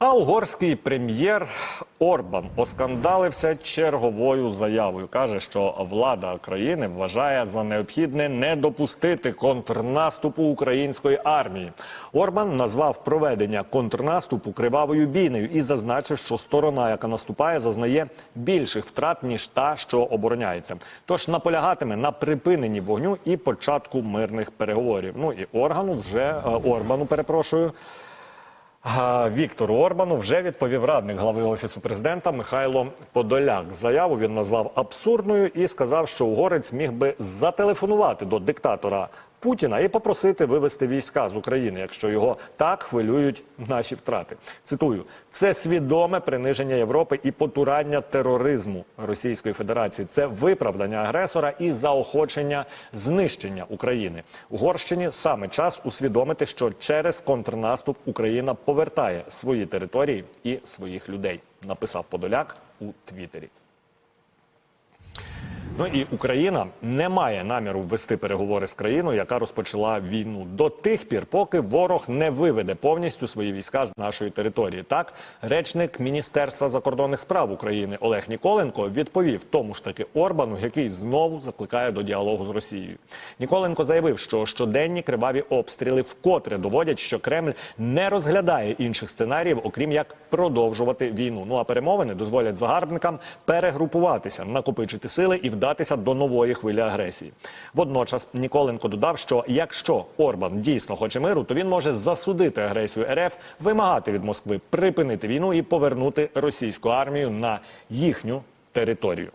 А угорський прем'єр Орбан оскандалився черговою заявою. каже, що влада країни вважає за необхідне не допустити контрнаступу української армії. Орбан назвав проведення контрнаступу кривавою бійнею і зазначив, що сторона, яка наступає, зазнає більших втрат ніж та, що обороняється. Тож наполягатиме на припиненні вогню і початку мирних переговорів. Ну і органу вже е, Орбану, перепрошую. Віктору Орбану вже відповів радник глави офісу президента Михайло Подоляк. Заяву він назвав абсурдною і сказав, що угорець міг би зателефонувати до диктатора Путіна і попросити вивести війська з України, якщо його так хвилюють наші втрати. Цитую: це свідоме приниження Європи і потурання тероризму Російської Федерації. Це виправдання агресора і заохочення знищення України. Угорщині саме час усвідомити, що через контрнаступ Україна повертає свої території і своїх людей. Написав Подоляк у Твіттері. Ну і Україна не має наміру ввести переговори з країною, яка розпочала війну до тих пір, поки ворог не виведе повністю свої війська з нашої території. Так, речник Міністерства закордонних справ України Олег Ніколенко відповів тому ж таки Орбану, який знову закликає до діалогу з Росією. Ніколенко заявив, що щоденні криваві обстріли вкотре доводять, що Кремль не розглядає інших сценаріїв, окрім як продовжувати війну. Ну а перемовини дозволять загарбникам перегрупуватися, накопичити сили і вдатися до нової хвилі агресії. Водночас Ніколенко додав, що якщо Орбан дійсно хоче миру, то він може засудити агресію РФ, вимагати від Москви припинити війну і повернути російську армію на їхню територію.